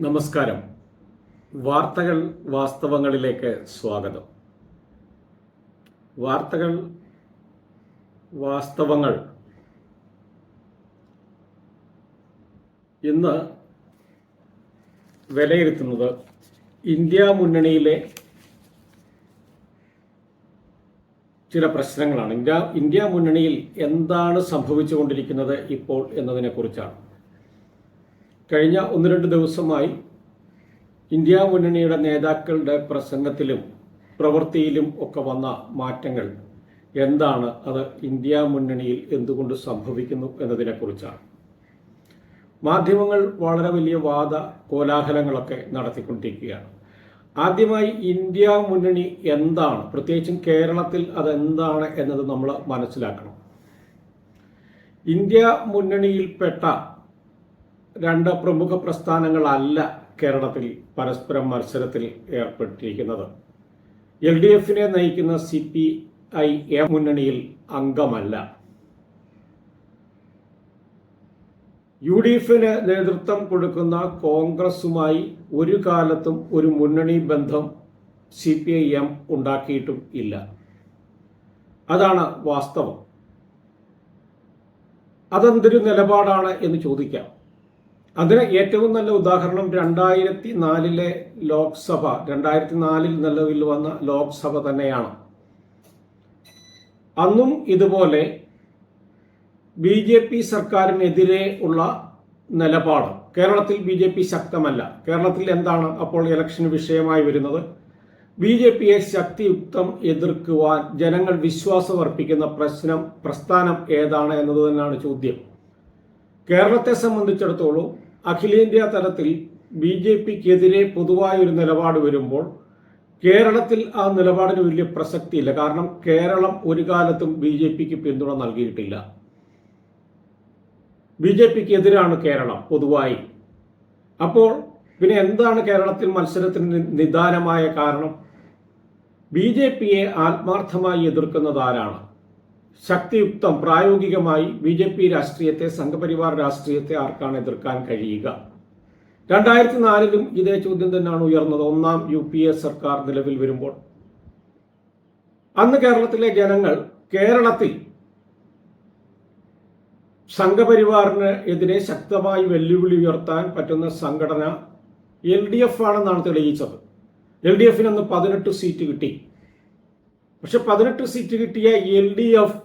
നമസ്കാരം. വാർത്തകൾ വാസ്തവങ്ങളിലേക്ക് സ്വാഗതം. വാർത്തകൾ വാസ്തവങ്ങൾ. ഇന്ന് വിലയിരുത്തുന്നത് ഇന്ത്യ മുന്നണിയിലെ ചില പ്രശ്നങ്ങളാണ്. ഇന്ത്യ ഇന്ത്യ മുന്നണിയിൽ എന്താണ് സംഭവിച്ചുകൊണ്ടിരിക്കുന്നത് ഇപ്പോൾ എന്നതിനെക്കുറിച്ചാണ്. കഴിഞ്ഞ ഒന്ന് രണ്ട് ദിവസമായി ഇന്ത്യ മുന്നണിയുടെ നേതാക്കളുടെ പ്രസംഗത്തിലും പ്രവൃത്തിയിലും ഒക്കെ വന്ന മാറ്റങ്ങൾ എന്താണ്? അത് ഇന്ത്യ മുന്നണിയിൽ എന്തുകൊണ്ട് സംഭവിക്കുന്നു എന്നതിനെ കുറിച്ചാണ് മാധ്യമങ്ങൾ വളരെ വലിയ വാദ കോലാഹലങ്ങളൊക്കെ നടത്തിക്കൊണ്ടിരിക്കുകയാണ്. ആദ്യമായി ഇന്ത്യ മുന്നണി എന്താണ്? പ്രത്യേകിച്ചും കേരളത്തിൽ അതെന്താണ് എന്നത് നമ്മൾ മനസ്സിലാക്കണം. ഇന്ത്യ മുന്നണിയിൽപ്പെട്ട രണ്ട് പ്രമുഖ പ്രസ്ഥാനങ്ങളല്ല കേരളത്തിൽ പരസ്പരം മത്സരത്തിൽ ഏർപ്പെട്ടിരിക്കുന്നത്. എൽ ഡി എഫിനെ നയിക്കുന്ന സി പി ഐ എം മുന്നണിയിൽ അംഗമല്ല. യു ഡി എഫിന് നേതൃത്വം കൊടുക്കുന്ന കോൺഗ്രസുമായി ഒരു കാലത്തും ഒരു മുന്നണി ബന്ധം സി പി ഐ എം ഉണ്ടാക്കിയിട്ടും ഇല്ല. അതാണ് വാസ്തവം. അതെന്തൊരു നിലപാടാണ് എന്ന് ചോദിക്കാം. അതിന് ഏറ്റവും നല്ല ഉദാഹരണം രണ്ടായിരത്തി നാലിലെ ലോക്സഭ. രണ്ടായിരത്തി നാലിൽ നിലവിൽ വന്ന ലോക്സഭ തന്നെയാണ്. അന്നും ഇതുപോലെ ബി ജെ പി സർക്കാരിനെതിരെ ഉള്ള നിലപാട്. കേരളത്തിൽ ബി ജെ പി ശക്തമല്ല. കേരളത്തിൽ എന്താണ് അപ്പോൾ ഇലക്ഷന് വിഷയമായി വരുന്നത്? ബി ജെ പിയെ ശക്തിയുക്തം എതിർക്കുവാൻ ജനങ്ങൾ വിശ്വാസമർപ്പിക്കുന്ന പ്രശ്നം പ്രസ്ഥാനം ഏതാണ് എന്നത് തന്നെയാണ് ചോദ്യം. കേരളത്തെ സംബന്ധിച്ചിടത്തോളം അഖിലേന്ത്യാ തലത്തിൽ ബി ജെ പിക്കെതിരെ പൊതുവായ ഒരു നിലപാട് വരുമ്പോൾ കേരളത്തിൽ ആ നിലപാടിന് വലിയ പ്രസക്തിയില്ല. കാരണം കേരളം ഒരു കാലത്തും ബി ജെ പിക്ക് പിന്തുണ നൽകിയിട്ടില്ല. ബി ജെ പിക്ക് എതിരാണ് കേരളം പൊതുവായി. അപ്പോൾ പിന്നെ എന്താണ് കേരളത്തിൽ മത്സരത്തിന് നിദാനമായ കാരണം? ബി ജെ പിയെ ആത്മാർത്ഥമായി എതിർക്കുന്നത് ആരാണ്? ശക്തിയുക്തം പ്രായോഗികമായി ബി ജെ പി രാഷ്ട്രീയത്തെ സംഘപരിവാർ രാഷ്ട്രീയത്തെ ആർക്കാണ് എതിർക്കാൻ കഴിയുക? രണ്ടായിരത്തി നാലിലും ഇതേ ചോദ്യം തന്നെയാണ് ഉയർന്നത്. ഒന്നാം യു പി എ സർക്കാർ നിലവിൽ വരുമ്പോൾ. അന്ന് കേരളത്തിലെ ജനങ്ങൾ കേരളത്തിൽ സംഘപരിവാറിന് എതിരെ ശക്തമായി വെല്ലുവിളി ഉയർത്താൻ പറ്റുന്ന സംഘടന എൽ ഡി എഫ് ആണെന്നാണ് തെളിയിച്ചത്. എൽ ഡി എഫിന് അന്ന് പതിനെട്ട് സീറ്റ് കിട്ടി. പക്ഷെ പതിനെട്ട് സീറ്റ് കിട്ടിയ എൽ ഡി എഫ്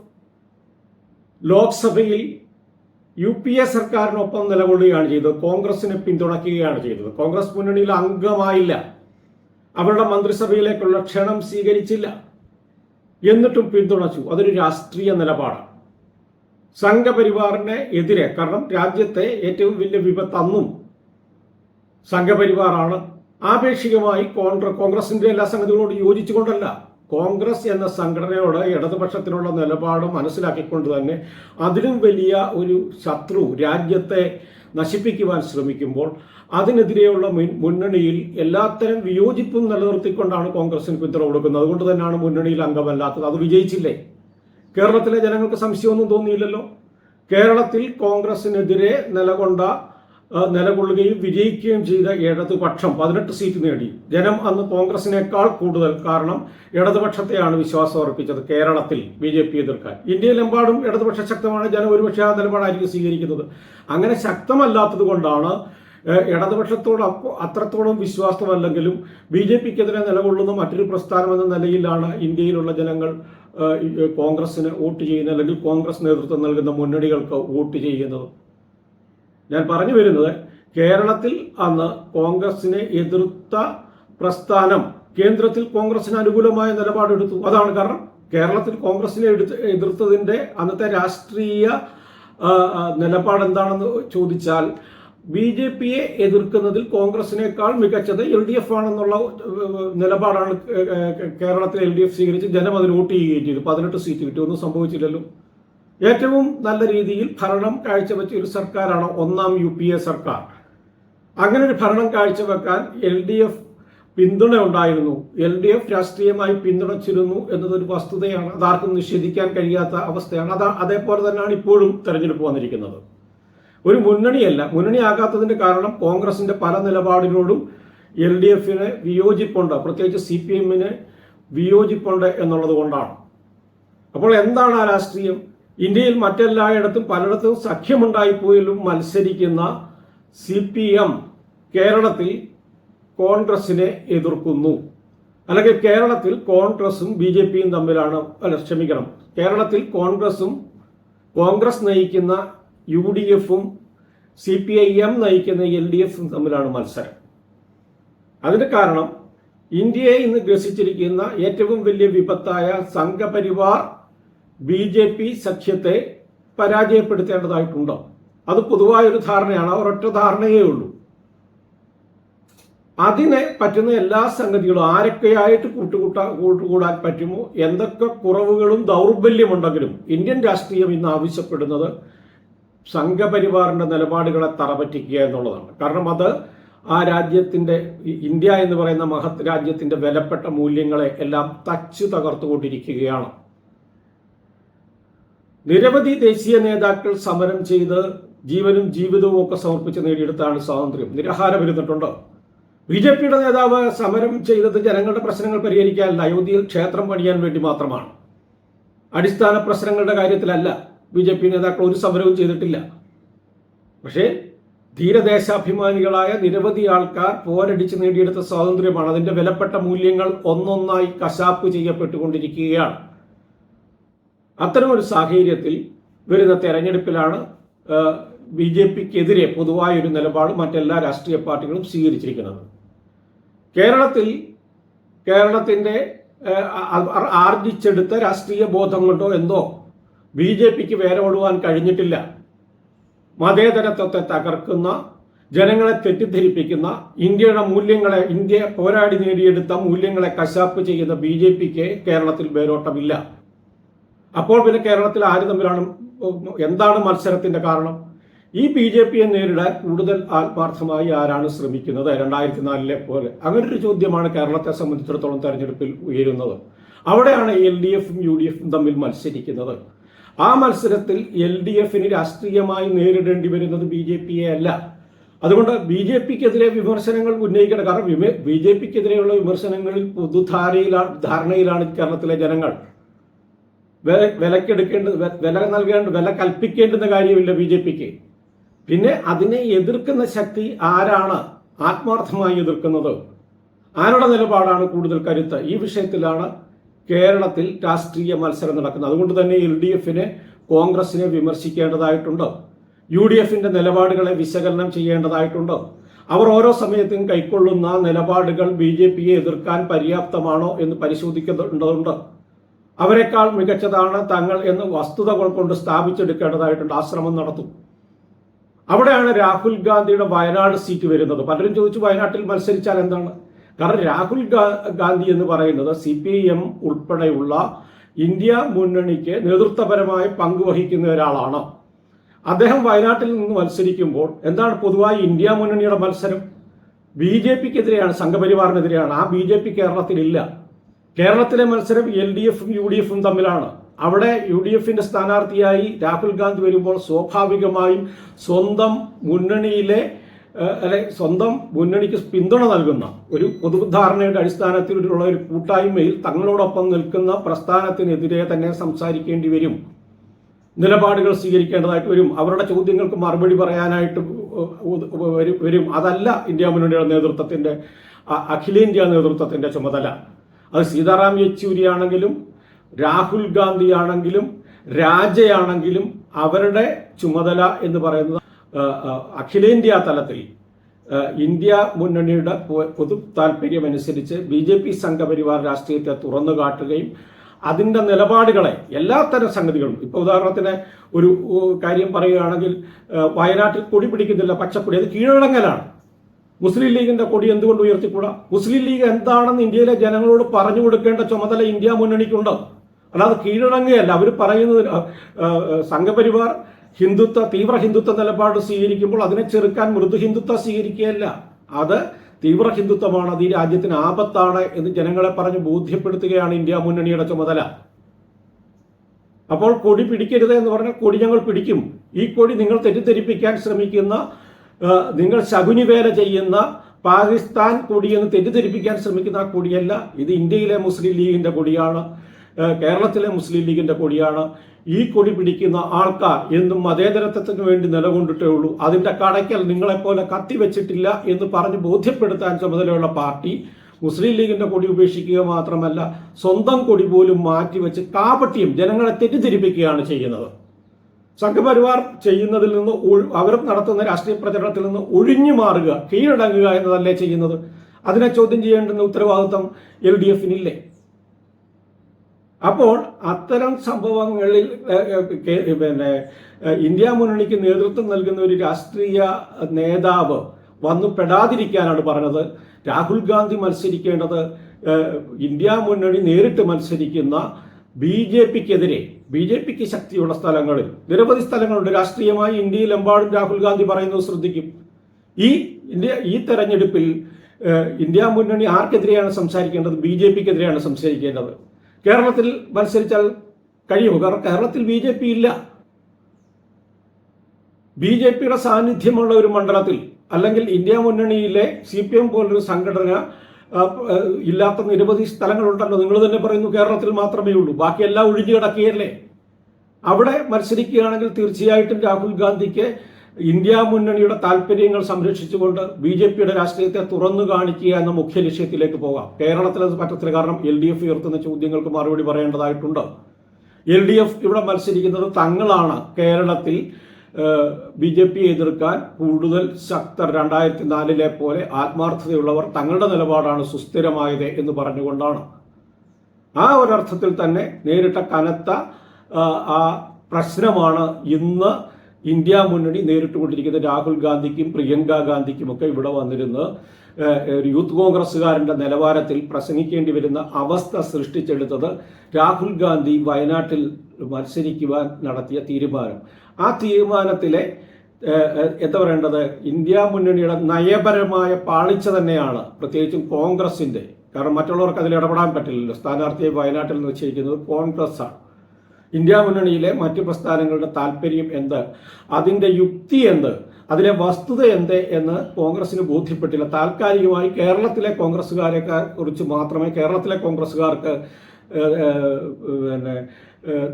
ലോക്സഭയിൽ യു പി എ സർക്കാരിനൊപ്പം നിലകൊള്ളുകയാണ് ചെയ്തത്. കോൺഗ്രസിനെ പിന്തുണയ്ക്കുകയാണ് ചെയ്തത്. കോൺഗ്രസ് മുന്നണിയിൽ അംഗമായില്ല. അവരുടെ മന്ത്രിസഭയിലേക്കുള്ള ക്ഷണം സ്വീകരിച്ചില്ല. എന്നിട്ടും പിന്തുണച്ചു. അതൊരു രാഷ്ട്രീയ നിലപാടാണ്. സംഘപരിവാറിന് എതിരെ കാരണം രാജ്യത്തെ ഏറ്റവും വലിയ വിപത്ത് അന്നും സംഘപരിവാറാണ് ആപേക്ഷികമായി കോൺഗ്രസ് കോൺഗ്രസിന്റെ എല്ലാ സംഗതികളോട് യോജിച്ചുകൊണ്ടല്ല. കോൺഗ്രസ് എന്ന സംഘടനയോട് ഇടതുപക്ഷത്തിനുള്ള നിലപാട് മനസ്സിലാക്കിക്കൊണ്ട് തന്നെ അതിലും വലിയ ഒരു ശത്രു രാജ്യത്തെ നശിപ്പിക്കുവാൻ ശ്രമിക്കുമ്പോൾ അതിനെതിരെയുള്ള മുന്നണിയിൽ എല്ലാത്തരം വിയോജിപ്പും നിലനിർത്തിക്കൊണ്ടാണ് കോൺഗ്രസിന് പിന്തുണ കൊടുക്കുന്നത്. അതുകൊണ്ട് തന്നെയാണ് മുന്നണിയിൽ അംഗമല്ലാത്തത്. അത് വിജയിച്ചില്ലേ? കേരളത്തിലെ ജനങ്ങൾക്ക് സംശയമൊന്നും തോന്നിയില്ലല്ലോ. കേരളത്തിൽ കോൺഗ്രസിനെതിരെ നിലകൊണ്ട നിലകൊള്ളുകയും വിജയിക്കുകയും ചെയ്ത ഇടതുപക്ഷം പതിനെട്ട് സീറ്റ് നേടി. ജനം അന്ന് കോൺഗ്രസിനേക്കാൾ കൂടുതൽ കാരണം ഇടതുപക്ഷത്തെയാണ് വിശ്വാസം അർപ്പിച്ചത് കേരളത്തിൽ ബി ജെ പി എതിർക്കാൻ. ഇന്ത്യയിലെമ്പാടും ഇടതുപക്ഷ ശക്തമാണ് ജനം ഒരുപക്ഷെ ആ നിലപാടായിരിക്കും സ്വീകരിക്കുന്നത്. അങ്ങനെ ശക്തമല്ലാത്തത് കൊണ്ടാണ് ഇടതുപക്ഷത്തോട് അത്രത്തോളം വിശ്വാസമല്ലെങ്കിലും ബി ജെ പിക്കെതിരെ നിലകൊള്ളുന്ന മറ്റൊരു പ്രസ്ഥാനം എന്ന നിലയിലാണ് ഇന്ത്യയിലുള്ള ജനങ്ങൾ കോൺഗ്രസിന് വോട്ട് ചെയ്യുന്നത് അല്ലെങ്കിൽ കോൺഗ്രസ് നേതൃത്വം നൽകുന്ന മുന്നണികൾക്ക് വോട്ട് ചെയ്യുന്നത്. ഞാൻ പറഞ്ഞു വരുന്നത് കേരളത്തിൽ അന്ന് കോൺഗ്രസിനെ എതിർത്ത പ്രസ്ഥാനം കേന്ദ്രത്തിൽ കോൺഗ്രസിന് അനുകൂലമായ നിലപാടെടുത്തു അതാണ് കാരണം കേരളത്തിൽ കോൺഗ്രസിനെ എടുത്ത് എതിർത്തതിന്റെ അന്നത്തെ രാഷ്ട്രീയ നിലപാട് എന്താണെന്ന് ചോദിച്ചാൽ ബി ജെ പിയെ എതിർക്കുന്നതിൽ കോൺഗ്രസിനേക്കാൾ മികച്ചത് എൽ ഡി എഫ് ആണെന്നുള്ള നിലപാടാണ് കേരളത്തിൽ എൽ ഡി എഫ് സ്വീകരിച്ച് ജനം അതിന് വോട്ട് ചെയ്യുകയും ചെയ്തു. പതിനെട്ട് സീറ്റ് കിട്ടി. ഒന്നും സംഭവിച്ചില്ലല്ലോ. ഏറ്റവും നല്ല രീതിയിൽ ഭരണം കാഴ്ചവെച്ച ഒരു സർക്കാരാണ് ഒന്നാം യു പി എ സർക്കാർ. അങ്ങനെ ഒരു ഭരണം കാഴ്ചവെക്കാൻ എൽ ഡി എഫ് പിന്തുണ ഉണ്ടായിരുന്നു. എൽ ഡി എഫ് രാഷ്ട്രീയമായി പിന്തുണച്ചിരുന്നു എന്നതൊരു വസ്തുതയാണ്. അതാർക്കും നിഷേധിക്കാൻ കഴിയാത്ത അവസ്ഥയാണ്. അതാ അതേപോലെ തന്നെയാണ് ഇപ്പോഴും തെരഞ്ഞെടുപ്പ് വന്നിരിക്കുന്നത്. ഒരു മുന്നണിയല്ല മുന്നണിയാകാത്തതിന്റെ കാരണം കോൺഗ്രസിന്റെ പല നിലപാടിനോടും എൽ ഡി എഫിന് വിയോജിപ്പുണ്ട്. പ്രത്യേകിച്ച് സി പി എമ്മിന് വിയോജിപ്പുണ്ട് എന്നുള്ളത് കൊണ്ടാണ്. അപ്പോൾ എന്താണ് ആ രാഷ്ട്രീയം? ഇന്ത്യയിൽ മറ്റെല്ലായിടത്തും പലയിടത്തും സഖ്യമുണ്ടായിപ്പോയാലും മത്സരിക്കുന്ന സി പി എം കേരളത്തിൽ കോൺഗ്രസിനെ എതിർക്കുന്നു. അല്ലെങ്കിൽ കേരളത്തിൽ കോൺഗ്രസും ബി ജെ പിയും തമ്മിലാണ് അല്ല ക്ഷമിക്കണം. കേരളത്തിൽ കോൺഗ്രസും കോൺഗ്രസ് നയിക്കുന്ന യു ഡി എഫും സി പി ഐ എം നയിക്കുന്ന എൽ ഡി എഫും തമ്മിലാണ് മത്സരം. അതിന് കാരണം ഇന്ത്യയെ ഇന്ന് ഗ്രസിച്ചിരിക്കുന്ന ഏറ്റവും വലിയ വിപത്തായ സംഘപരിവാർ ബി ജെ പി സഖ്യത്തെ പരാജയപ്പെടുത്തേണ്ടതായിട്ടുണ്ടോ? അത് പൊതുവായൊരു ധാരണയാണ്. ഒരൊറ്റ ധാരണയേ ഉള്ളൂ. അതിനെ പറ്റുന്ന എല്ലാ സംഗതികളും ആരൊക്കെയായിട്ട് കൂട്ടുകൂട്ടാ കൂട്ടുകൂടാൻ പറ്റുമോ? എന്തൊക്കെ കുറവുകളും ദൗർബല്യമുണ്ടെങ്കിലും ഇന്ത്യൻ രാഷ്ട്രീയം ഇന്ന് ആവശ്യപ്പെടുന്നത് സംഘപരിവാറിന്റെ നിലപാടുകളെ തറപറ്റിക്കുക എന്നുള്ളതാണ്. കാരണം അത് ആ രാജ്യത്തിന്റെ ഇന്ത്യ എന്ന് പറയുന്ന മഹത് രാജ്യത്തിന്റെ വിലപ്പെട്ട മൂല്യങ്ങളെ എല്ലാം തച്ചു തകർത്തുകൊണ്ടിരിക്കുകയാണ്. നിരവധി ദേശീയ നേതാക്കൾ സമരം ചെയ്ത് ജീവനും ജീവിതവും ഒക്കെ സമർപ്പിച്ച് നേടിയെടുത്താണ് സ്വാതന്ത്ര്യം. നിരാഹാരം ഇരുന്നിട്ടുണ്ട്. ബി ജെ പിയുടെ നേതാവ് സമരം ചെയ്തത് ജനങ്ങളുടെ പ്രശ്നങ്ങൾ പരിഹരിക്കാനല്ല അയോധ്യയിൽ ക്ഷേത്രം പണിയാൻ വേണ്ടി മാത്രമാണ്. അടിസ്ഥാന പ്രശ്നങ്ങളുടെ കാര്യത്തിലല്ല ബി ജെ പി നേതാക്കൾ ഒരു സമരവും ചെയ്തിട്ടില്ല. പക്ഷേ ധീരദേശാഭിമാനികളായ നിരവധി ആൾക്കാർ പോരടിച്ച് നേടിയെടുത്ത സ്വാതന്ത്ര്യമാണ്. അതിന്റെ വിലപ്പെട്ട മൂല്യങ്ങൾ ഒന്നൊന്നായി കശാപ്പ് ചെയ്യപ്പെട്ടുകൊണ്ടിരിക്കുകയാണ്. അത്തരമൊരു സാഹചര്യത്തിൽ വരുന്ന തെരഞ്ഞെടുപ്പിലാണ് ബി ജെ പിക്കെതിരെ പൊതുവായൊരു നിലപാട് മറ്റെല്ലാ രാഷ്ട്രീയ പാർട്ടികളും സ്വീകരിച്ചിരിക്കുന്നത്. കേരളത്തിൽ കേരളത്തിന്റെ ആർജിച്ചെടുത്ത രാഷ്ട്രീയ ബോധം കൊണ്ടോ എന്തോ ബി ജെ പിക്ക് വേരോടുവാൻ കഴിഞ്ഞിട്ടില്ല. മതേതരത്വത്തെ തകർക്കുന്ന ജനങ്ങളെ തെറ്റിദ്ധരിപ്പിക്കുന്ന ഇന്ത്യയുടെ മൂല്യങ്ങളെ ഇന്ത്യ പോരാടി നേടിയെടുത്ത മൂല്യങ്ങളെ കശാപ്പ് ചെയ്യുന്ന ബി ജെ പിക്ക് കേരളത്തിൽ വേരോട്ടമില്ല അപ്പോൾ പിന്നെ കേരളത്തിൽ ആര് തമ്മിലാണ് എന്താണ് മത്സരത്തിന്റെ കാരണം? ഈ ബി ജെ പിയെ നേരിടാൻ കൂടുതൽ ആത്മാർത്ഥമായി ആരാണ് ശ്രമിക്കുന്നത്? രണ്ടായിരത്തി നാലിലെ പോലെ. ഒരു ചോദ്യമാണ് കേരളത്തെ സംബന്ധിച്ചിടത്തോളം തെരഞ്ഞെടുപ്പിൽ ഉയരുന്നത്. അവിടെയാണ് എൽ ഡി എഫും യു ഡി എഫും തമ്മിൽ മത്സരിക്കുന്നത്. ആ മത്സരത്തിൽ എൽ ഡി എഫിന് രാഷ്ട്രീയമായി നേരിടേണ്ടി വരുന്നത് ബി ജെ പിയെ അല്ല. അതുകൊണ്ട് ബി ജെ പിക്കെതിരെ വിമർശനങ്ങൾ ഉന്നയിക്കണം. കാരണം ബി ജെ പിക്കെതിരെയുള്ള വിമർശനങ്ങളിൽ പൊതുധാരയിലാണ് ധാരണയിലാണ് കേരളത്തിലെ ജനങ്ങൾ. വില വിലക്കെടുക്കേണ്ടത് വില നൽകേണ്ട വില കൽപ്പിക്കേണ്ടുന്ന കാര്യമില്ല ബി ജെ പിക്ക്. പിന്നെ അതിനെ എതിർക്കുന്ന ശക്തി ആരാണ്? ആത്മാർത്ഥമായി എതിർക്കുന്നത്. ആരുടെ നിലപാടാണ് കൂടുതൽ കരുത്ത്? ഈ വിഷയത്തിലാണ് കേരളത്തിൽ രാഷ്ട്രീയ മത്സരം നടക്കുന്നത്. അതുകൊണ്ട് തന്നെ എൽ ഡി എഫിനെ കോൺഗ്രസിനെ വിമർശിക്കേണ്ടതായിട്ടുണ്ട്. യു ഡി എഫിന്റെ നിലപാടുകളെ വിശകലനം ചെയ്യേണ്ടതായിട്ടുണ്ട്. അവർ ഓരോ സമയത്തും കൈക്കൊള്ളുന്ന നിലപാടുകൾ ബി ജെ പിയെ എതിർക്കാൻ പര്യാപ്തമാണോ എന്ന് പരിശോധിക്കേണ്ടതുണ്ട്. അവരെക്കാൾ മികച്ചതാണ് തങ്ങൾ എന്ന് വസ്തുതകൾ കൊണ്ട് സ്ഥാപിച്ചെടുക്കേണ്ടതായിട്ടുണ്ട്. ആ ശ്രമം നടത്തും. അവിടെയാണ് രാഹുൽ ഗാന്ധിയുടെ വയനാട് സീറ്റ് വരുന്നത്. പലരും ചോദിച്ചു വയനാട്ടിൽ മത്സരിച്ചാൽ എന്താണ്? കാരണം രാഹുൽ ഗാന്ധി എന്ന് പറയുന്നത് സി പി എം ഉൾപ്പെടെയുള്ള ഇന്ത്യ മുന്നണിക്ക് നേതൃത്വപരമായി പങ്കുവഹിക്കുന്ന ഒരാളാണ്. അദ്ദേഹം വയനാട്ടിൽ നിന്ന് മത്സരിക്കുമ്പോൾ എന്താണ് പൊതുവായി ഇന്ത്യ മുന്നണിയുടെ മത്സരം? ബി ജെ പിക്കെതിരെയാണ് സംഘപരിവാറിനെതിരെയാണ്. ആ ബി ജെ പി കേരളത്തിലില്ല. കേരളത്തിലെ മത്സരം എൽ ഡി എഫും യു ഡി എഫും തമ്മിലാണ്. അവിടെ യു ഡി എഫിന്റെ സ്ഥാനാർത്ഥിയായി രാഹുൽ ഗാന്ധി വരുമ്പോൾ സ്വാഭാവികമായും സ്വന്തം മുന്നണിയിലെ അല്ലെ സ്വന്തം മുന്നണിക്ക് പിന്തുണ നൽകുന്ന ഒരു പൊതുധാരണയുടെ അടിസ്ഥാനത്തിലുള്ള ഒരു കൂട്ടായ്മയിൽ തങ്ങളോടൊപ്പം നിൽക്കുന്ന പ്രസ്ഥാനത്തിനെതിരെ തന്നെ സംസാരിക്കേണ്ടി വരും. നിലപാടുകൾ സ്വീകരിക്കേണ്ടതായിട്ട് വരും. അവരുടെ ചോദ്യങ്ങൾക്ക് മറുപടി പറയാനായിട്ട് വരും. അതല്ല ഇന്ത്യ മുന്നണിയുടെ നേതൃത്വത്തിന്റെ അഖിലേന്ത്യാ നേതൃത്വത്തിന്റെ ചുമതല. അത് സീതാറാം യെച്ചൂരി ആണെങ്കിലും രാഹുൽ ഗാന്ധി ആണെങ്കിലും രാജയാണെങ്കിലും അവരുടെ ചുമതല എന്ന് പറയുന്നത് അഖിലേന്ത്യാ തലത്തിൽ ഇന്ത്യ മുന്നണിയുടെ പൊതു താല്പര്യമനുസരിച്ച് ബി ജെ പി സംഘപരിവാർ രാഷ്ട്രീയത്തെ തുറന്നു കാട്ടുകയും അതിന്റെ നിലപാടുകളെ എല്ലാത്തരം സംഗതികളും ഇപ്പോൾ ഉദാഹരണത്തിന് ഒരു കാര്യം പറയുകയാണെങ്കിൽ വയനാട്ടിൽ കൊടി പിടിക്കുന്നില്ല പച്ചക്കൊടി അത് കീഴടങ്ങലാണ്. മുസ്ലിം ലീഗിന്റെ കൊടി എന്തുകൊണ്ട് ഉയർത്തിക്കൂടാ? മുസ്ലിം ലീഗ് എന്താണെന്ന് ഇന്ത്യയിലെ ജനങ്ങളോട് പറഞ്ഞു കൊടുക്കേണ്ട ചുമതല ഇന്ത്യ മുന്നണിക്കുണ്ട്. അല്ലാതെ കീഴടങ്ങുകയല്ല. അവർ പറയുന്നത് സംഘപരിവാർ ഹിന്ദുത്വ തീവ്ര ഹിന്ദുത്വ നിലപാട് സ്വീകരിക്കുമ്പോൾ അതിനെ ചെറുക്കാൻ മൃദു ഹിന്ദുത്വ സ്വീകരിക്കുകയല്ല. അത് തീവ്ര ഹിന്ദുത്വമാണ്. അത് ഈ രാജ്യത്തിന് ആപത്താണ് എന്ന് ജനങ്ങളെ പറഞ്ഞ് ബോധ്യപ്പെടുത്തുകയാണ് ഇന്ത്യ മുന്നണിയുടെ ചുമതല. അപ്പോൾ കൊടി പിടിക്കരുത് എന്ന് പറഞ്ഞാൽ കൊടി ഞങ്ങൾ പിടിക്കും. ഈ കൊടി നിങ്ങൾ തെറ്റിദ്ധരിപ്പിക്കാൻ ശ്രമിക്കുന്ന നിങ്ങൾ ശകുനി വേല ചെയ്യുന്ന പാകിസ്ഥാൻ കൊടിയെന്ന് തെറ്റിദ്ധരിപ്പിക്കാൻ ശ്രമിക്കുന്ന ആ കൊടിയല്ല ഇത് ഇന്ത്യയിലെ മുസ്ലിം ലീഗിന്റെ കൊടിയാണ് കേരളത്തിലെ മുസ്ലിം ലീഗിന്റെ കൊടിയാണ്. ഈ കൊടി പിടിക്കുന്ന ആൾക്കാർ എന്നും മതേതരത്വത്തിന് വേണ്ടി നിലകൊണ്ടിട്ടേ ഉള്ളൂ. അതിന്റെ കടയ്ക്കൽ നിങ്ങളെപ്പോലെ കത്തി വെച്ചിട്ടില്ല എന്ന് പറഞ്ഞ് ബോധ്യപ്പെടുത്താൻ ചുമതലയുള്ള പാർട്ടി മുസ്ലിം ലീഗിന്റെ കൊടി ഉപേക്ഷിക്കുക മാത്രമല്ല സ്വന്തം കൊടി പോലും മാറ്റിവെച്ച് കാപട്യം ജനങ്ങളെ തെറ്റിദ്ധരിപ്പിക്കുകയാണ് ചെയ്യുന്നത്. സംഘപരിവാർ ചെയ്യുന്നതിൽ നിന്ന് അവർ നടത്തുന്ന രാഷ്ട്രീയ പ്രചരണത്തിൽ നിന്ന് ഒഴിഞ്ഞു മാറുക കീഴടങ്ങുക എന്നതല്ലേ ചെയ്യുന്നത്? അതിനെ ചോദ്യം ചെയ്യേണ്ടുന്ന ഉത്തരവാദിത്വം എൽ ഡി എഫിനില്ലേ? അപ്പോൾ അത്തരം സംഭവങ്ങളിൽ പിന്നെ ഇന്ത്യ മുന്നണിക്ക് നേതൃത്വം നൽകുന്ന ഒരു രാഷ്ട്രീയ നേതാവ് വന്നു പെടാതിരിക്കാനാണ് പറഞ്ഞത്. രാഹുൽ ഗാന്ധി മത്സരിക്കേണ്ടത് ഇന്ത്യ മുന്നണി നേരിട്ട് മത്സരിക്കുന്ന ബി ജെ പിക്കെതിരെ. ബി ജെ പിക്ക് ശക്തിയുള്ള സ്ഥലങ്ങളിൽ നിരവധി സ്ഥലങ്ങളുണ്ട്. രാഷ്ട്രീയമായി ഇന്ത്യയിലെമ്പാടും രാഹുൽ ഗാന്ധി പറയുന്നത് ശ്രദ്ധിക്കും. ഈ ഇന്ത്യ ഈ തെരഞ്ഞെടുപ്പിൽ ഇന്ത്യ മുന്നണി ആർക്കെതിരെയാണ് സംസാരിക്കേണ്ടത്? ബി ജെ പിക്കെതിരെയാണ് സംസാരിക്കേണ്ടത്. കേരളത്തിൽ മത്സരിച്ചാൽ കഴിയുമോ? കാരണം കേരളത്തിൽ ബി ജെ പി ഇല്ല. ബി ജെ പിയുടെ സാന്നിധ്യമുള്ള ഒരു മണ്ഡലത്തിൽ അല്ലെങ്കിൽ ഇന്ത്യ മുന്നണിയിലെ സി പി എം പോലൊരു സംഘടന ഇല്ലാത്ത നിരവധി സ്ഥലങ്ങളുണ്ടല്ലോ. നിങ്ങൾ തന്നെ പറയുന്നു കേരളത്തിൽ മാത്രമേ ഉള്ളൂ. ബാക്കിയെല്ലാം ഒഴിഞ്ഞു കിടക്കുകയല്ലേ? അവിടെ മത്സരിക്കുകയാണെങ്കിൽ തീർച്ചയായിട്ടും രാഹുൽ ഗാന്ധിക്ക് ഇന്ത്യ മുന്നണിയുടെ താല്പര്യങ്ങൾ സംരക്ഷിച്ചുകൊണ്ട് ബി ജെ പിയുടെ രാഷ്ട്രീയത്തെ തുറന്നു കാണിക്കുക എന്ന മുഖ്യ ലക്ഷ്യത്തിലേക്ക് പോകാം. കേരളത്തിൽ അത് പറ്റത്തില്ല. കാരണം എൽ ഡി എഫ് ഉയർത്തുന്ന ചോദ്യങ്ങൾക്ക് മറുപടി പറയേണ്ടതായിട്ടുണ്ട്. എൽ ഡി എഫ് ഇവിടെ മത്സരിക്കുന്നത് തങ്ങളാണ്. കേരളത്തിൽ ബി ജെ പി എതിർക്കാൻ കൂടുതൽ ശക്തർ രണ്ടായിരത്തി നാലിലെ പോലെ ആത്മാർത്ഥതയുള്ളവർ തങ്ങളുടെ നിലപാടാണ് സുസ്ഥിരമായത് എന്ന് പറഞ്ഞുകൊണ്ടാണ്. ആ ഒരർത്ഥത്തിൽ തന്നെ നേരിട്ട കനത്ത ആ, പ്രശ്നമാണ് ഇന്ന് ഇന്ത്യ മുന്നണി നേരിട്ടുകൊണ്ടിരിക്കുന്നത് രാഹുൽ ഗാന്ധിക്കും പ്രിയങ്ക ഗാന്ധിക്കും ഒക്കെ ഇവിടെ വന്നിരുന്ന് ഒരു യൂത്ത് കോൺഗ്രസ്സുകാരന്റെ നിലവാരത്തിൽ പ്രസംഗിക്കേണ്ടി വരുന്ന അവസ്ഥ സൃഷ്ടിച്ചെടുത്തത് രാഹുൽ ഗാന്ധി വയനാട്ടിൽ മത്സരിക്കുവാൻ നടത്തിയ തീരുമാനം. ആ തീരുമാനത്തിലെ എന്താ പറയേണ്ടത്? ഇന്ത്യ മുന്നണിയുടെ നയപരമായ പാളിച്ച തന്നെയാണ് പ്രത്യേകിച്ചും കോൺഗ്രസിന്റെ. കാരണം മറ്റുള്ളവർക്ക് അതിൽ ഇടപെടാൻ പറ്റില്ലല്ലോ. സ്ഥാനാർത്ഥിയെ വയനാട്ടിൽ നിശ്ചയിക്കുന്നത് കോൺഗ്രസ് ആണ് ഇന്ത്യ മുന്നണിയിലെ മറ്റ് പ്രസ്ഥാനങ്ങളുടെ താല്പര്യം എന്ത്? അതിന്റെ യുക്തി എന്ത്? അതിലെ വസ്തുത എന്ത് എന്ന് കോൺഗ്രസിന് ബോധ്യപ്പെട്ടില്ല. താൽക്കാലികമായി കേരളത്തിലെ കോൺഗ്രസ്സുകാരെ കുറിച്ച് മാത്രമേ കേരളത്തിലെ കോൺഗ്രസ്സുകാർക്ക് പിന്നെ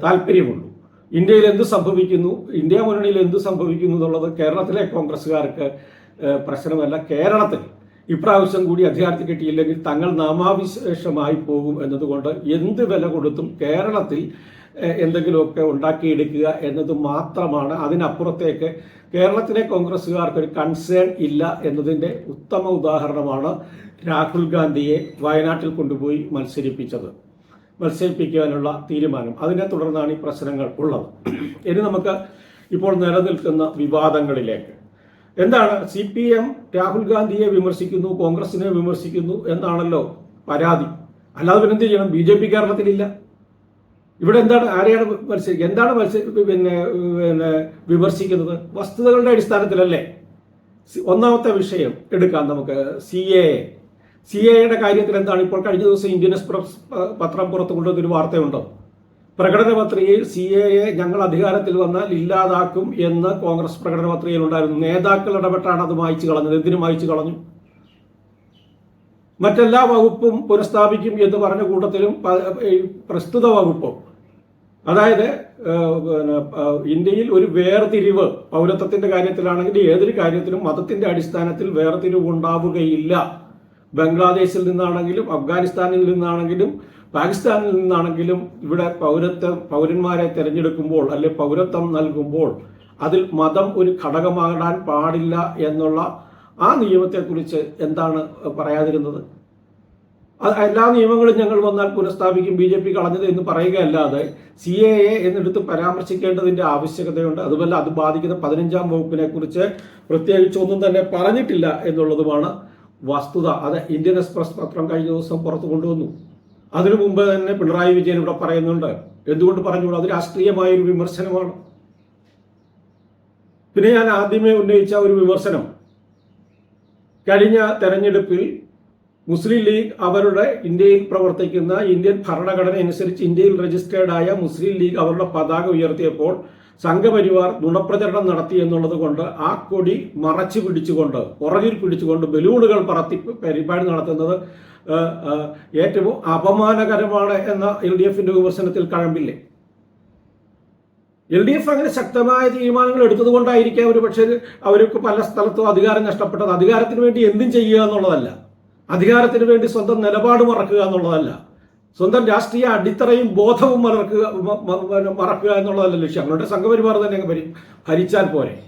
താല്പര്യമുള്ളൂ. ഇന്ത്യയിൽ എന്ത് സംഭവിക്കുന്നു ഇന്ത്യ മുന്നണിയിൽ എന്ത് സംഭവിക്കുന്നു എന്നുള്ളത് കേരളത്തിലെ കോൺഗ്രസ്സുകാർക്ക് പ്രശ്നമല്ല. കേരളത്തിൽ ഇപ്രാവശ്യം കൂടി അധികാരത്തിൽ കിട്ടിയില്ലെങ്കിൽ തങ്ങൾ നാമാവിശേഷമായി പോകും എന്നതുകൊണ്ട് എന്ത് വില കൊടുത്തും കേരളത്തിൽ എന്തെങ്കിലുമൊക്കെ ഉണ്ടാക്കിയെടുക്കുക എന്നത് മാത്രമാണ് അതിനപ്പുറത്തേക്ക് കേരളത്തിലെ കോൺഗ്രസ്സുകാർക്ക് ഒരു കൺസേൺ ഇല്ല എന്നതിന്റെ ഉത്തമ ഉദാഹരണമാണ് രാഹുൽ ഗാന്ധിയെ വയനാട്ടിൽ കൊണ്ടുപോയി മത്സരിപ്പിച്ചത്. മത്സരിപ്പിക്കാനുള്ള തീരുമാനം. അതിനെ തുടർന്നാണ് ഈ പ്രശ്നങ്ങൾ ഉള്ളത്. ഇനി നമുക്ക് ഇപ്പോൾ നിലനിൽക്കുന്ന വിവാദങ്ങളിലേക്ക്. എന്താണ്? സി പി എം രാഹുൽ ഗാന്ധിയെ വിമർശിക്കുന്നു കോൺഗ്രസിനെ വിമർശിക്കുന്നു എന്നാണല്ലോ പരാതി. അല്ലാതെ പിന്നെ എന്ത് ചെയ്യണം? ബി ജെ പി കേരളത്തിലില്ല. ഇവിടെ എന്താണ്? ആരെയാണ് മത്സരിക്കുക എന്താണ് മത്സരി പിന്നെ പിന്നെ വിമർശിക്കുന്നത്? വസ്തുതകളുടെ അടിസ്ഥാനത്തിലല്ലേ? ഒന്നാമത്തെ വിഷയം എടുക്കാം നമുക്ക്. സി എ സി എയുടെ കാര്യത്തിൽ എന്താണ് ഇപ്പോൾ കഴിഞ്ഞ ദിവസം ഇന്ത്യൻ എക്സ്പ്രസ് പത്രം പുറത്തു കൊണ്ടുവന്നൊരു വാർത്തയുണ്ടോ? പ്രകടന പത്രികയിൽ സി എയെ ഞങ്ങൾ അധികാരത്തിൽ വന്നാൽ ഇല്ലാതാക്കും എന്ന് കോൺഗ്രസ് പ്രകടന പത്രികയിൽ ഉണ്ടായിരുന്നു. നേതാക്കൾ ഇടപെട്ടാണ് അത് വായിച്ചു കളഞ്ഞത്. എന്തിനു വായിച്ചു കളഞ്ഞു? മറ്റെല്ലാ വകുപ്പും പുനഃസ്ഥാപിക്കും എന്ന് പറഞ്ഞ കൂട്ടത്തിലും പ്രസ്തുത വകുപ്പും. അതായത് ഇന്ത്യയിൽ ഒരു വേർതിരിവ് പൗരത്വത്തിന്റെ കാര്യത്തിലാണെങ്കിൽ ഏതൊരു കാര്യത്തിലും മതത്തിന്റെ അടിസ്ഥാനത്തിൽ വേർതിരിവ് ഉണ്ടാവുകയില്ല ബംഗ്ലാദേശിൽ നിന്നാണെങ്കിലും അഫ്ഗാനിസ്ഥാനിൽ നിന്നാണെങ്കിലും പാകിസ്ഥാനിൽ നിന്നാണെങ്കിലും ഇവിടെ പൗരത്വ പൗരന്മാരെ തിരഞ്ഞെടുക്കുമ്പോൾ അല്ലെ പൗരത്വം നൽകുമ്പോൾ അതിൽ മതം ഒരു ഘടകമാകാൻ പാടില്ല എന്നുള്ള ആ നിയമത്തെക്കുറിച്ച് എന്താണ് പറയാതിരുന്നത്? എല്ലാ നിയമങ്ങളും ഞങ്ങൾ വന്നാൽ പുനഃസ്ഥാപിക്കും ബി ജെ പി കളഞ്ഞത് എന്ന് പറയുകയല്ലാതെ സി എ എ എന്നെടുത്ത് പരാമർശിക്കേണ്ടതിന്റെ ആവശ്യകതയുണ്ട്. അതുപോലെ അത് ബാധിക്കുന്ന പതിനഞ്ചാം വകുപ്പിനെ കുറിച്ച് പ്രത്യേകിച്ച് ഒന്നും തന്നെ പറഞ്ഞിട്ടില്ല എന്നുള്ളതുമാണ് വസ്തുത അത് ഇന്ത്യൻ എക്സ്പ്രസ് പത്രം കഴിഞ്ഞ ദിവസം പുറത്തു കൊണ്ടുവന്നു. അതിനു മുമ്പ് തന്നെ പിണറായി വിജയൻ ഇവിടെ പറയുന്നുണ്ട്. എന്തുകൊണ്ട് പറഞ്ഞുകൂടാ? അത് രാഷ്ട്രീയമായ ഒരു വിമർശനമാണ്. പിന്നെ ഞാൻ ആദ്യമേ ഉന്നയിച്ച ഒരു വിമർശനം. കഴിഞ്ഞ തെരഞ്ഞെടുപ്പിൽ മുസ്ലിം ലീഗ് അവരുടെ ഇന്ത്യയിൽ പ്രവർത്തിക്കുന്ന ഇന്ത്യൻ ഭരണഘടന അനുസരിച്ച് ഇന്ത്യയിൽ രജിസ്റ്റേർഡ് ആയ മുസ്ലിം ലീഗ് അവരുടെ പതാക ഉയർത്തിയപ്പോൾ സംഘപരിവാർ നുണപ്രചരണം നടത്തി എന്നുള്ളത് കൊണ്ട് ആ കൊടി മറച്ചു പിടിച്ചുകൊണ്ട് പുറകിൽ പിടിച്ചുകൊണ്ട് ബലൂണുകൾ പറത്തി പരിപാടി നടത്തുന്നത് ഏറ്റവും അപമാനകരമാണ് എന്ന എൽ ഡി എഫിന്റെ വിമർശനത്തിൽ കഴമ്പില്ലേ? എൽ ഡി എഫ് അങ്ങനെ ശക്തമായ തീരുമാനങ്ങൾ എടുത്തതുകൊണ്ടായിരിക്കാം ഒരു പക്ഷേ അവർക്ക് പല സ്ഥലത്തും അധികാരം നഷ്ടപ്പെട്ടത്. അധികാരത്തിന് വേണ്ടി എന്തും ചെയ്യുക എന്നുള്ളതല്ല. അധികാരത്തിന് വേണ്ടി സ്വന്തം നിലപാട് മറക്കുക എന്നുള്ളതല്ല. സ്വന്തം രാഷ്ട്രീയ അടിത്തറയും ബോധവും മ- മറക്കുക എന്നുള്ളതല്ല ലക്ഷ്യം. അവരുടെ സംഘപരിവാർ തന്നെ ഭരിച്ചാൽ പോരെ.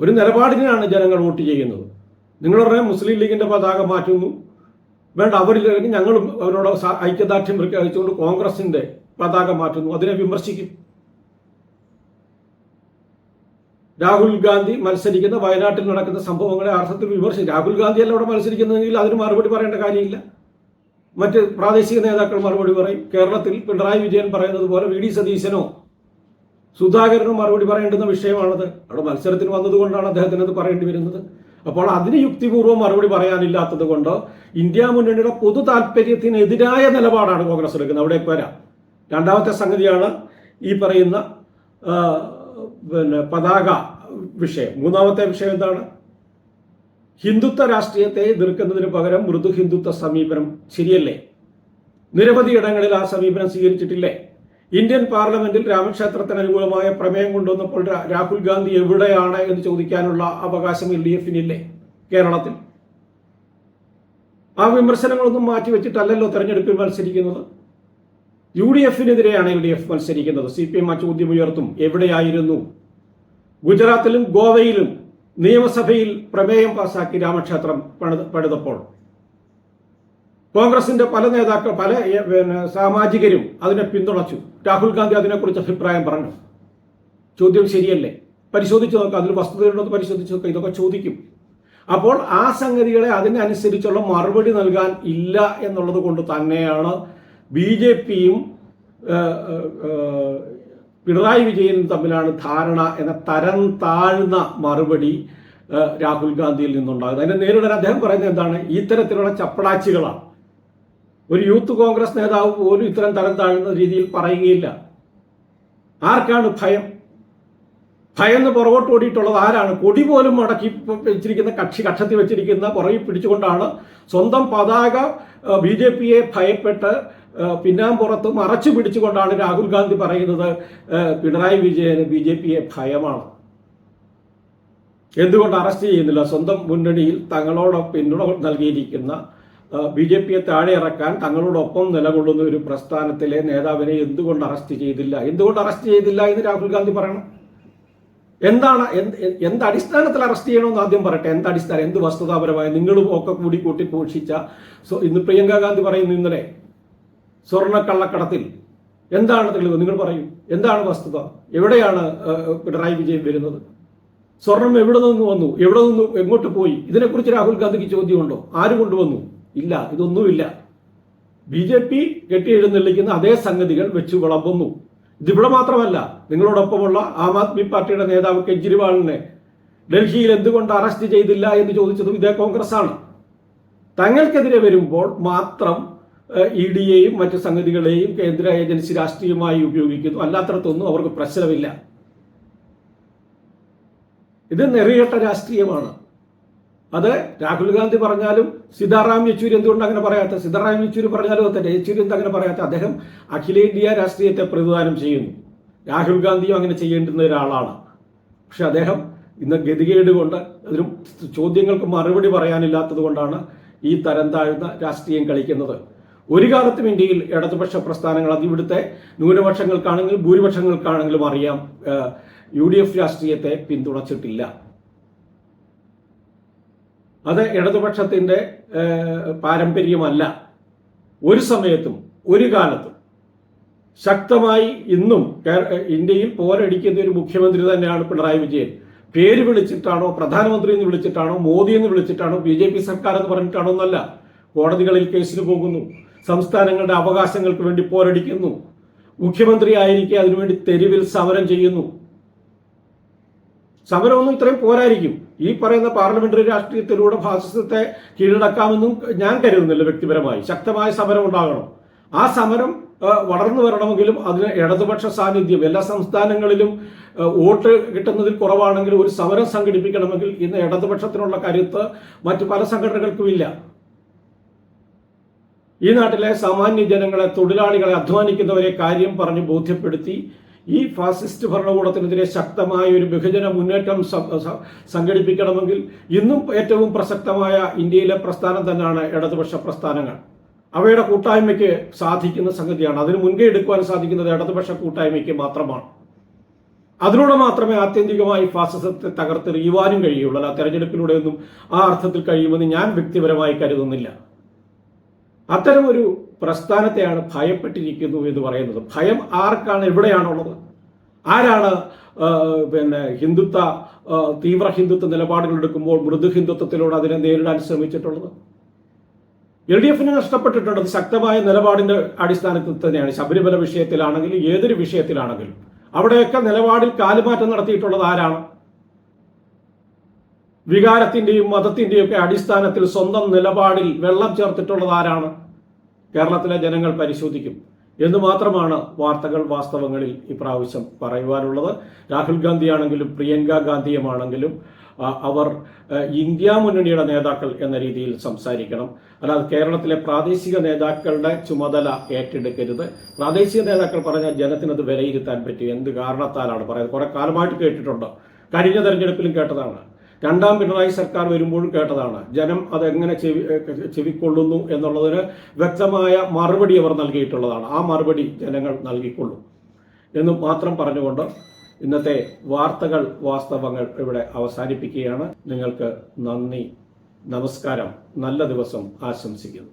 ഒരു നിലപാടിനാണ് ജനങ്ങൾ വോട്ട് ചെയ്യുന്നത്. പറഞ്ഞാൽ മുസ്ലിം ലീഗിന്റെ പതാക മാറ്റുന്നു. വേണ്ട അവരില്ലെങ്കിൽ ഞങ്ങളും അവരോട് ഐക്യദാർഢ്യം പ്രഖ്യാപിച്ചുകൊണ്ട് കോൺഗ്രസിന്റെ പതാക മാറ്റുന്നു. അതിനെ വിമർശിക്കും. രാഹുൽ ഗാന്ധി മത്സരിക്കുന്ന വയനാട്ടിൽ നടക്കുന്ന സംഭവങ്ങളെ അർത്ഥത്തിൽ വിമർശിക്കും. രാഹുൽ ഗാന്ധി അല്ല അവിടെ മത്സരിക്കുന്നതെങ്കിൽ അതിന് മറുപടി പറയേണ്ട കാര്യമില്ല. മറ്റ് പ്രാദേശിക നേതാക്കൾ മറുപടി പറയും. കേരളത്തിൽ പിണറായി വിജയൻ പറയുന്നത് പോലെ വി ഡി സതീശനോ സുധാകരനോ മറുപടി പറയേണ്ടുന്ന വിഷയമാണത്. അവിടെ മത്സരത്തിന് വന്നതുകൊണ്ടാണ് അദ്ദേഹത്തിന് അത് പറയേണ്ടി വരുന്നത്. അപ്പോൾ അതിന് യുക്തിപൂർവം മറുപടി പറയാനില്ലാത്തത് കൊണ്ട് ഇന്ത്യ മുന്നണിയുടെ പൊതു താല്പര്യത്തിനെതിരായ നിലപാടാണ് കോൺഗ്രസ് എടുക്കുന്നത്. അവിടേക്ക് വരാം. രണ്ടാമത്തെ സംഗതിയാണ് ഈ പറയുന്ന പിന്നെ പതാക വിഷയം. മൂന്നാമത്തെ വിഷയം എന്താണ്? ഹിന്ദുത്വ രാഷ്ട്രീയത്തെ എതിർക്കുന്നതിന് പകരം മൃദു ഹിന്ദുത്വ സമീപനം ശരിയല്ലേ? നിരവധി ഇടങ്ങളിൽ ആ സമീപനം സ്വീകരിച്ചിട്ടില്ലേ? ഇന്ത്യൻ പാർലമെന്റിൽ രാമക്ഷേത്രത്തിന് അനുകൂലമായ പ്രമേയം കൊണ്ടുവന്നപ്പോൾ രാഹുൽ ഗാന്ധി എവിടെയാണ് എന്ന് ചോദിക്കാനുള്ള അവകാശം എൽ ഡി എഫിനില്ലേ കേരളത്തിൽ? ആ വിമർശനങ്ങളൊന്നും മാറ്റിവെച്ചിട്ടല്ലല്ലോ തെരഞ്ഞെടുപ്പിൽ മത്സരിക്കുന്നത്. യു ഡി എഫിനെതിരെയാണ് എൽ ഡി എഫ് മത്സരിക്കുന്നത്. സി പി എം ആ ചോദ്യം ഉയർത്തും. എവിടെയായിരുന്നു? ഗുജറാത്തിലും ഗോവയിലും നിയമസഭയിൽ പ്രമേയം പാസാക്കി രാമക്ഷേത്രം പണിത പണിതപ്പോൾ കോൺഗ്രസിന്റെ പല നേതാക്കൾ പല പിന്നെ, സാമാജികരും അതിനെ പിന്തുണച്ചു. രാഹുൽ ഗാന്ധി അതിനെക്കുറിച്ച് അഭിപ്രായം പറഞ്ഞു. ചോദ്യം ശരിയല്ലേ? പരിശോധിച്ച് നോക്കുക അതിൽ വസ്തുതയുണ്ടോ എന്ന് പരിശോധിച്ച് നോക്കുക ഇതൊക്കെ ചോദിക്കും. അപ്പോൾ ആ സംഗതികളെ അതിനനുസരിച്ചുള്ള മറുപടി നൽകാൻ ഇല്ല എന്നുള്ളത് കൊണ്ട് തന്നെയാണ് ബി ജെ പിയും പിണറായി വിജയനും തമ്മിലാണ് ധാരണ എന്ന തരം താഴ്ന്ന മറുപടി രാഹുൽ ഗാന്ധിയിൽ നിന്നുണ്ടാകുന്നത് അതിനെ നേരിടാൻ അദ്ദേഹം പറയുന്നത് എന്താണ്? ഇത്തരത്തിലുള്ള ചപ്പടാച്ചികളാണ്. ഒരു യൂത്ത് കോൺഗ്രസ് നേതാവ് പോലും ഇത്തരം തരം താഴ്ന്ന രീതിയിൽ പറയുകയില്ല. ആർക്കാണ് ഭയം? ഭയന്ന് പുറകോട്ട് ഓടിയിട്ടുള്ളത് ആരാണ്? കൊടി പോലും മടക്കി വെച്ചിരിക്കുന്ന കക്ഷി കക്ഷത്തിൽ വെച്ചിരിക്കുന്ന പുറകിൽ പിടിച്ചുകൊണ്ടാണ് സ്വന്തം പതാക ബി ജെ പിയെ ഭയപ്പെട്ട് പിന്നാമ്പുറത്ത് മറച്ചു പിടിച്ചുകൊണ്ടാണ് രാഹുൽ ഗാന്ധി പറയുന്നത് പിണറായി വിജയന് ബി ജെ പിയെ ഭയമാണ്. എന്തുകൊണ്ട് അറസ്റ്റ് ചെയ്യുന്നില്ല? സ്വന്തം മുന്നണിയിൽ തങ്ങളോട് പിന്തുണ നൽകിയിരിക്കുന്ന ബി ജെ പിയെ താഴെ ഇറക്കാൻ തങ്ങളോടൊപ്പം നിലകൊള്ളുന്ന ഒരു പ്രസ്ഥാനത്തിലെ നേതാവിനെ എന്തുകൊണ്ട് അറസ്റ്റ് ചെയ്തില്ല? എന്തുകൊണ്ട് അറസ്റ്റ് ചെയ്തില്ല എന്ന് രാഹുൽ ഗാന്ധി പറയണം. എന്താണ് എന്ത് എന്ത് അടിസ്ഥാനത്തിൽ അറസ്റ്റ് ചെയ്യണമെന്ന് ആദ്യം പറയട്ടെ. എന്ത് അടിസ്ഥാനം എന്ത് വസ്തുതാപരമായ? നിങ്ങളും ഒക്കെ കൂടി കൂട്ടി പോഷിച്ച സോ ഇന്ന് പ്രിയങ്ക ഗാന്ധി പറയുന്നു ഇന്നലെ സ്വർണ കള്ളക്കടത്തിൽ. എന്താണ് തെളിവ്? നിങ്ങൾ പറയും. എന്താണ് വസ്തുത? എവിടെയാണ് പിണറായി വിജയൻ വരുന്നത്? സ്വർണം എവിടെ നിന്ന് വന്നു? എവിടെ നിന്ന് എങ്ങോട്ട് പോയി? ഇതിനെക്കുറിച്ച് രാഹുൽ ഗാന്ധിക്ക് ചോദ്യമുണ്ടോ? ആര് കൊണ്ടുവന്നു? ഇല്ല ഇതൊന്നുമില്ല. ബി ജെ പി കെട്ടിയെഴുന്നള്ളിക്കുന്ന അതേ സംഗതികൾ വെച്ച് വിളമ്പുന്നു. ഇതിവിടെ മാത്രമല്ല നിങ്ങളോടൊപ്പമുള്ള ആം ആദ്മി പാർട്ടിയുടെ നേതാവ് കെജ്രിവാളിനെ ഡൽഹിയിൽ എന്തുകൊണ്ട് അറസ്റ്റ് ചെയ്തില്ല എന്ന് ചോദിച്ചതും ഇതേ കോൺഗ്രസ് ആണ് തങ്ങൾക്കെതിരെ വരുമ്പോൾ മാത്രം ഇ ഡിയെയും മറ്റു സംഗതികളെയും കേന്ദ്ര ഏജൻസി രാഷ്ട്രീയമായി ഉപയോഗിക്കുന്നു. അല്ലാത്തടത്തൊന്നും അവർക്ക് പ്രശ്നമില്ല. ഇത് നെറികെട്ട രാഷ്ട്രീയമാണ്. അത് രാഹുൽ ഗാന്ധി പറഞ്ഞാലും സീതാറാം യെച്ചൂരി എന്തുകൊണ്ട് അങ്ങനെ പറയാത്ത? സീതാറാം യെച്ചൂരി പറഞ്ഞാലും അത് തന്നെ. യെച്ചൂരി എന്താ അങ്ങനെ പറയാത്ത? അദ്ദേഹം അഖിലേന്ത്യ രാഷ്ട്രീയത്തെ പ്രതിദാനം ചെയ്യുന്നു. രാഹുൽ ഗാന്ധിയും അങ്ങനെ ചെയ്യേണ്ടുന്ന ഒരാളാണ്. പക്ഷെ അദ്ദേഹം ഇന്ന് ഗതികേട് കൊണ്ട് അതിനും ചോദ്യങ്ങൾക്ക് മറുപടി പറയാനില്ലാത്തത് കൊണ്ടാണ് ഈ തരം താഴ്ന്ന രാഷ്ട്രീയം കളിക്കുന്നത്. ഒരു കാലത്തും ഇന്ത്യയിൽ ഇടതുപക്ഷ പ്രസ്ഥാനങ്ങൾ അത് ഇവിടുത്തെ ന്യൂനപക്ഷങ്ങൾക്കാണെങ്കിലും ഭൂരിപക്ഷങ്ങൾക്കാണെങ്കിലും അറിയാം യു ഡി എഫ് രാഷ്ട്രീയത്തെ പിന്തുണച്ചിട്ടില്ല. അത് ഇടതുപക്ഷത്തിന്റെ പാരമ്പര്യമല്ല. ഒരു സമയത്തും ഒരു കാലത്തും. ശക്തമായി ഇന്നും ഇന്ത്യയിൽ പോരടിക്കുന്ന ഒരു മുഖ്യമന്ത്രി തന്നെയാണ് പിണറായി വിജയൻ. പേര് വിളിച്ചിട്ടാണോ പ്രധാനമന്ത്രി എന്ന് വിളിച്ചിട്ടാണോ മോദി എന്ന് വിളിച്ചിട്ടാണോ ബി സർക്കാർ എന്ന് പറഞ്ഞിട്ടാണോ എന്നല്ല കോടതികളിൽ കേസിന് പോകുന്നു. സംസ്ഥാനങ്ങളുടെ അവകാശങ്ങൾക്ക് വേണ്ടി പോരടിക്കുന്നു. മുഖ്യമന്ത്രി ആയിരിക്കെ അതിനുവേണ്ടി തെരുവിൽ സമരം ചെയ്യുന്നു. സമരമൊന്നും ഇത്രയും പോരായിരിക്കും. ഈ പറയുന്ന പാർലമെന്ററി രാഷ്ട്രീയത്തിലൂടെ ഫാസിസത്തെ കീഴടക്കാമെന്നും ഞാൻ കരുതുന്നില്ല വ്യക്തിപരമായി. ശക്തമായ സമരം ഉണ്ടാകണം. ആ സമരം വളർന്നു വരണമെങ്കിലും അതിന് ഇടതുപക്ഷ സാന്നിധ്യം. എല്ലാ സംസ്ഥാനങ്ങളിലും വോട്ട് കിട്ടുന്നതിൽ കുറവാണെങ്കിലും ഒരു സമരം സംഘടിപ്പിക്കണമെങ്കിൽ ഇന്ന് ഇടതുപക്ഷത്തിനുള്ള കരുത്ത് മറ്റു പല സംഘടനകൾക്കുമില്ല ഈ നാട്ടിലെ സാമാന്യ ജനങ്ങളെ തൊഴിലാളികളെ അധ്വാനിക്കുന്നവരെ കാര്യം പറഞ്ഞ് ബോധ്യപ്പെടുത്തി ഈ ഫാസിസ്റ്റ് ഭരണകൂടത്തിനെതിരെ ശക്തമായ ഒരു ബഹുജന മുന്നേറ്റം സംഘടിപ്പിക്കണമെങ്കിൽ ഇന്നും ഏറ്റവും പ്രസക്തമായ ഇന്ത്യയിലെ പ്രസ്ഥാനം തന്നെയാണ് ഇടതുപക്ഷ പ്രസ്ഥാനങ്ങൾ. അവയുടെ കൂട്ടായ്മയ്ക്ക് സാധിക്കുന്ന സംഗതിയാണ്. അതിന് മുൻകൈ എടുക്കുവാൻ സാധിക്കുന്നത് ഇടതുപക്ഷ കൂട്ടായ്മയ്ക്ക് മാത്രമാണ്. അതിലൂടെ മാത്രമേ ആത്യന്തികമായി ഫാസിസത്തെ തകർത്തെറിയുവാനും കഴിയുള്ളൂ. അല്ല തെരഞ്ഞെടുപ്പിലൂടെയൊന്നും ആ അർത്ഥത്തിൽ കഴിയുമെന്ന് ഞാൻ വ്യക്തിപരമായി കരുതുന്നില്ല. അത്തരമൊരു പ്രസ്ഥാനത്തെയാണ് ഭയപ്പെട്ടിരിക്കുന്നു എന്ന് പറയുന്നത്. ഭയം ആർക്കാണ്? എവിടെയാണുള്ളത്? ആരാണ് പിന്നെ ഹിന്ദുത്വ തീവ്ര ഹിന്ദുത്വ നിലപാടുകൾ എടുക്കുമ്പോൾ മൃദു ഹിന്ദുത്വത്തിലൂടെ അതിനെ നേരിടാൻ ശ്രമിച്ചിട്ടുള്ളത്? എൽ ഡി എഫിന് നഷ്ടപ്പെട്ടിട്ടുണ്ട്. ശക്തമായ നിലപാടിന്റെ അടിസ്ഥാനത്തിൽ തന്നെയാണ്. ശബരിമല വിഷയത്തിലാണെങ്കിലും ഏതൊരു വിഷയത്തിലാണെങ്കിലും. അവിടെയൊക്കെ നിലപാടിൽ കാലുമാറ്റം നടത്തിയിട്ടുള്ളത് ആരാണ്? വികാരത്തിന്റെയും മതത്തിന്റെയും ഒക്കെ അടിസ്ഥാനത്തിൽ സ്വന്തം നിലപാടിൽ വെള്ളം ചേർത്തിട്ടുള്ളത് ആരാണ്? കേരളത്തിലെ ജനങ്ങൾ പരിശോധിക്കും. എന്ന് മാത്രമാണ് വാർത്തകൾ വാസ്തവങ്ങളിൽ ഇപ്രാവശ്യം പറയുവാനുള്ളത്. രാഹുൽ ഗാന്ധിയാണെങ്കിലും പ്രിയങ്ക ഗാന്ധിയുമാണെങ്കിലും അവർ ഇന്ത്യ മുന്നണിയുടെ നേതാക്കൾ എന്ന രീതിയിൽ സംസാരിക്കണം. അല്ലാതെ കേരളത്തിലെ പ്രാദേശിക നേതാക്കളുടെ ചുമതല ഏറ്റെടുക്കരുത്. പ്രാദേശിക നേതാക്കൾ പറഞ്ഞാൽ ജനത്തിനത് വിലയിരുത്താൻ പറ്റും. എന്ത് കാരണത്താലാണ് പറയുന്നത്? കുറെ കാലമായിട്ട് കേട്ടിട്ടുണ്ട്. കഴിഞ്ഞ തെരഞ്ഞെടുപ്പിലും കേട്ടതാണ്. രണ്ടാം പിണറായി സർക്കാർ വരുമ്പോഴും കേട്ടതാണ് ജനം അതെങ്ങനെ ചെവി ചെവിക്കൊള്ളുന്നു എന്നുള്ളതിന് വ്യക്തമായ മറുപടി അവർ നൽകിയിട്ടുള്ളതാണ്. ആ മറുപടി ജനങ്ങൾ നൽകിക്കൊള്ളും എന്ന് മാത്രം പറഞ്ഞുകൊണ്ട് ഇന്നത്തെ വാർത്തകൾ വാസ്തവങ്ങൾ ഇവിടെ അവസാനിപ്പിക്കുകയാണ്. നിങ്ങൾക്ക് നന്ദി നമസ്കാരം നല്ല ദിവസം ആശംസിക്കുന്നു.